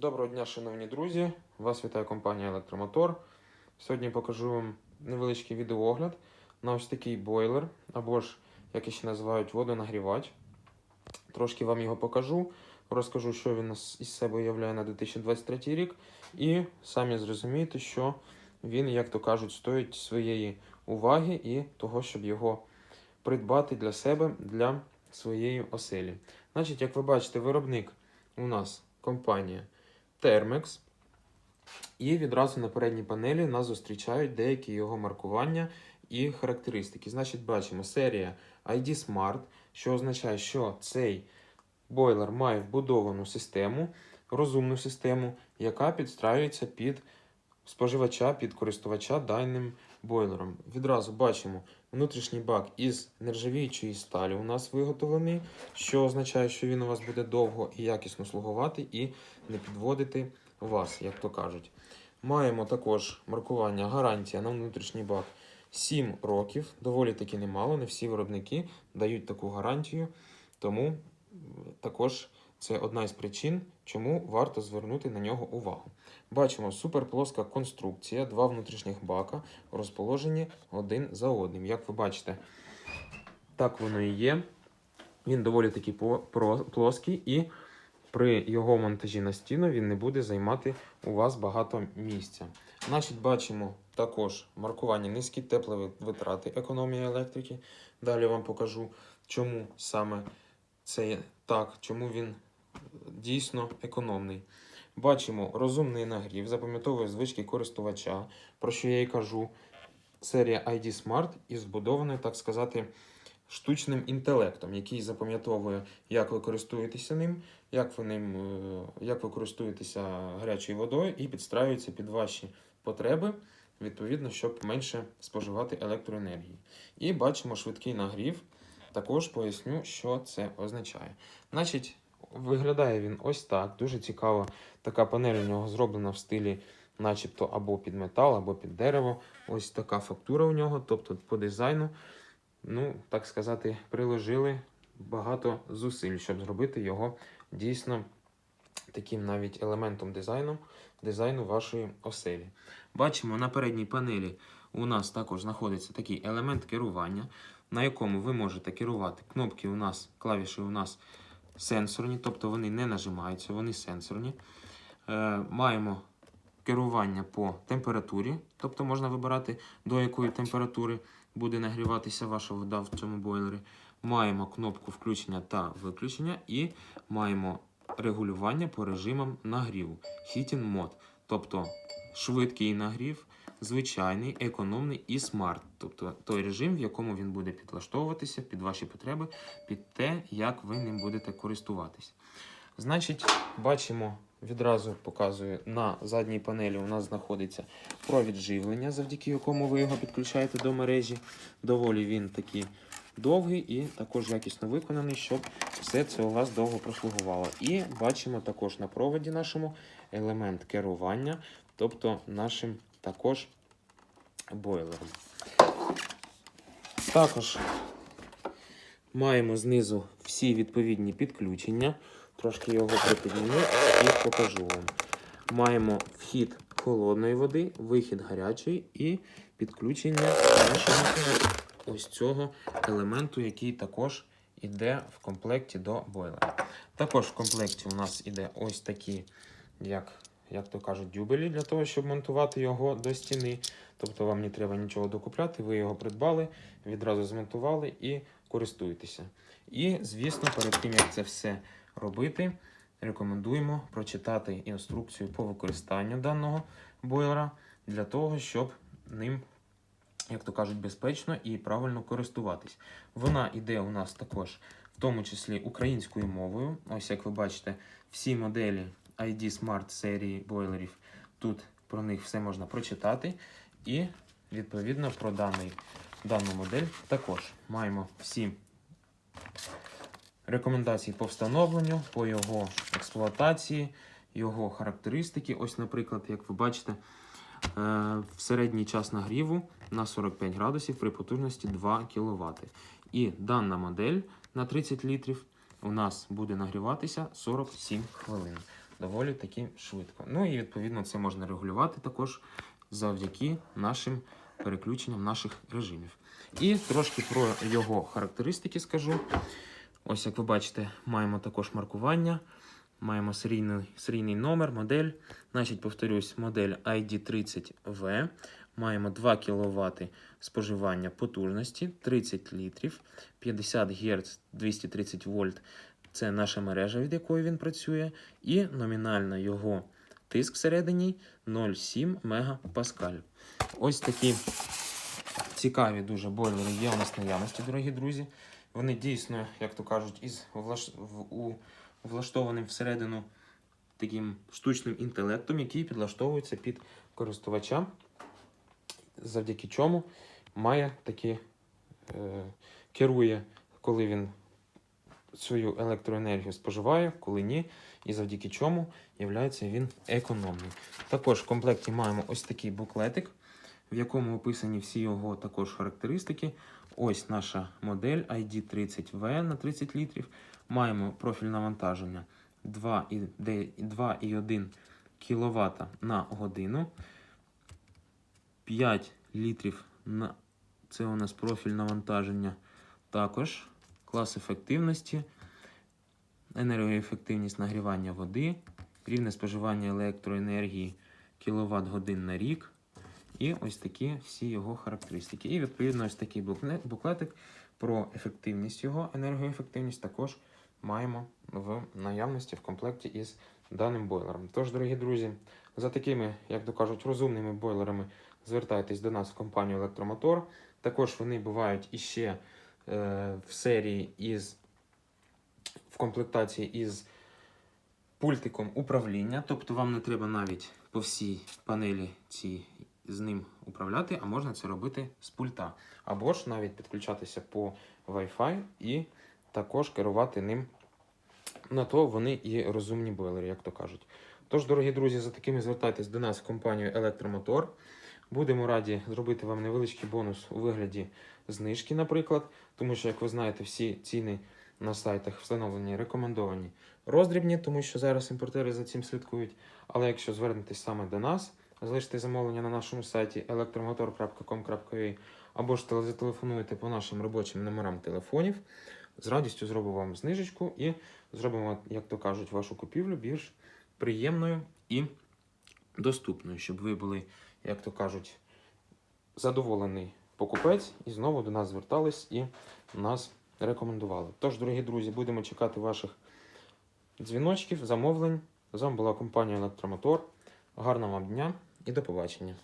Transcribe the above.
Доброго дня, шановні друзі! Вас вітає компанія Електромотор. Сьогодні покажу вам невеличкий відеоогляд на ось такий бойлер, або ж, як ще називають, водонагрівач. Трошки вам його покажу, розкажу, що він із себе уявляє на 2023 рік, і самі зрозумієте, що він, як то кажуть, стоїть своєї уваги і того, щоб його придбати для себе, для своєї оселі. Значить, як ви бачите, виробник у нас компанія Termex. І відразу на передній панелі нас зустрічають деякі його маркування і характеристики. Значить, бачимо серія ID Smart, що означає, що цей бойлер має вбудовану систему, розумну систему, яка підстраюється під споживача, під користувача даним бойлером. Відразу бачимо внутрішній бак із нержавіючої сталі у нас виготовлений, що означає, що він у вас буде довго і якісно слугувати і не підводити вас, як то кажуть. Маємо також маркування гарантія на внутрішній бак 7 років. Доволі таки немало. Не всі виробники дають таку гарантію. Тому також це одна із причин, чому варто звернути на нього увагу. Бачимо суперплоска конструкція, два внутрішніх бака розположені один за одним. Як ви бачите, так воно і є. Він доволі таки плоский і при його монтажі на стіну він не буде займати у вас багато місця. Значить, бачимо також маркування низькі теплові витрати, економія електрики. Далі вам покажу, чому саме це так, чому він дійсно економний. Бачимо розумний нагрів, запам'ятовує звички користувача, про що я і кажу. Серія ID Smart із збудованою, так сказати, штучним інтелектом, який запам'ятовує, як ви користуєтеся ним, як ви ним, е, як ви користуєтеся гарячою водою, і підстраюється під ваші потреби, відповідно, щоб менше споживати електроенергії. І бачимо швидкий нагрів. Також поясню, що це означає. Значить, виглядає він ось так. Дуже цікаво. Така панель у нього зроблена в стилі, начебто, або під метал, або під дерево. Ось така фактура у нього, тобто по дизайну ну, так сказати, приложили багато зусиль, щоб зробити його дійсно таким навіть елементом дизайну, дизайну вашої оселі. Бачимо на передній панелі у нас також знаходиться такий елемент керування, на якому ви можете керувати. Кнопки у нас, клавіші у нас сенсорні, тобто вони не нажимаються, вони сенсорні. Е, маємо керування по температурі, тобто можна вибирати, до якої температури буде нагріватися ваша вода в цьому бойлері. Маємо кнопку включення та виключення і маємо регулювання по режимам нагріву. Heating Mode, тобто швидкий нагрів, звичайний, економний і смарт, тобто той режим, в якому він буде підлаштовуватися під ваші потреби, під те, як ви ним будете користуватись. Значить, бачимо, відразу показую на задній панелі у нас знаходиться провід живлення, завдяки якому ви його підключаєте до мережі. Доволі він такий довгий і також якісно виконаний, щоб все це у вас довго прослугувало. І бачимо також на проводі нашому елемент керування, тобто нашим також бойлером. Також маємо знизу всі відповідні підключення. Трошки його припідніму і покажу вам. Маємо вхід холодної води, вихід гарячої і підключення нашого ось цього елементу, який також іде в комплекті до бойлера. Також в комплекті у нас іде ось такі, як, як то кажуть, дюбелі для того, щоб монтувати його до стіни. Тобто вам не треба нічого докупляти, ви його придбали, відразу змонтували і користуєтеся. І, звісно, перед тим, як це все робити, рекомендуємо прочитати інструкцію по використанню даного бойлера для того, щоб ним, як то кажуть, безпечно і правильно користуватись. Вона йде у нас також, в тому числі українською мовою. Ось як ви бачите, всі моделі ID Smart серії бойлерів. Тут про них все можна прочитати. І відповідно про даний, дану модель також маємо всі рекомендації по встановленню, по його експлуатації, його характеристики. Ось, наприклад, як ви бачите, е, в середній час нагріву на 45 градусів при потужності 2 кВт. І дана модель на 30 літрів у нас буде нагріватися 47 хвилин. Доволі таки швидко. Ну і відповідно це можна регулювати також завдяки нашим переключенням наших режимів. І трошки про його характеристики скажу. Ось, як ви бачите, маємо також маркування, маємо серійний, серійний номер, модель. Значить, повторюсь, модель ID30V. Маємо 2 кВт споживання потужності, 30 літрів, 50 Гц, 230 вольт. Це наша мережа, від якої він працює, і номінально його тиск всередині 0,7 МПа. Ось такі цікаві дуже бойлери є у нас наявності, дорогі друзі. Вони дійсно, як то кажуть, із влаш... у... влаштованим всередину таким штучним інтелектом, який підлаштовується під користувача, завдяки чому має такі е... керує, коли він свою електроенергію споживає, коли ні, і завдяки чому являється він економним. Також в комплекті маємо ось такий буклетик, в якому описані всі його також характеристики. Ось наша модель ID30V на 30 літрів. Маємо профіль навантаження 2,1 кВт на годину. 5 літрів на це у нас профіль навантаження. Також клас ефективності, енергоефективність нагрівання води, рівне споживання електроенергії кВт годин на рік. І ось такі всі його характеристики. І відповідно ось такий буклетик про ефективність його, енергоефективність також маємо в наявності в комплекті із даним бойлером. Тож, дорогі друзі, за такими, як то кажуть, розумними бойлерами звертайтесь до нас в компанію Електромотор. Також вони бувають іще в серії із в комплектації із пультиком управління. Тобто вам не треба навіть по всій панелі цій з ним управляти, а можна це робити з пульта. Або ж навіть підключатися по Wi-Fi і також керувати ним. На то вони і розумні бойлери, як то кажуть. Тож, дорогі друзі, за такими звертайтесь до нас в компанію Електромотор. Будемо раді зробити вам невеличкий бонус у вигляді знижки, наприклад, тому що, як ви знаєте, всі ціни на сайтах встановлені рекомендовані роздрібні, тому що зараз імпортери за цим слідкують. Але якщо звернетесь саме до нас, залишите замовлення на нашому сайті electromotor.com.ua або ж теле- зателефонуєте по нашим робочим номерам телефонів, з радістю зробимо вам знижечку і зробимо, як то кажуть, вашу купівлю більш приємною і доступною, щоб ви були, як то кажуть, задоволений покупець і знову до нас звертались і нас рекомендували. Тож, дорогі друзі, будемо чекати ваших дзвіночків, замовлень. З вами була компанія Електромотор. Гарного вам дня і до побачення.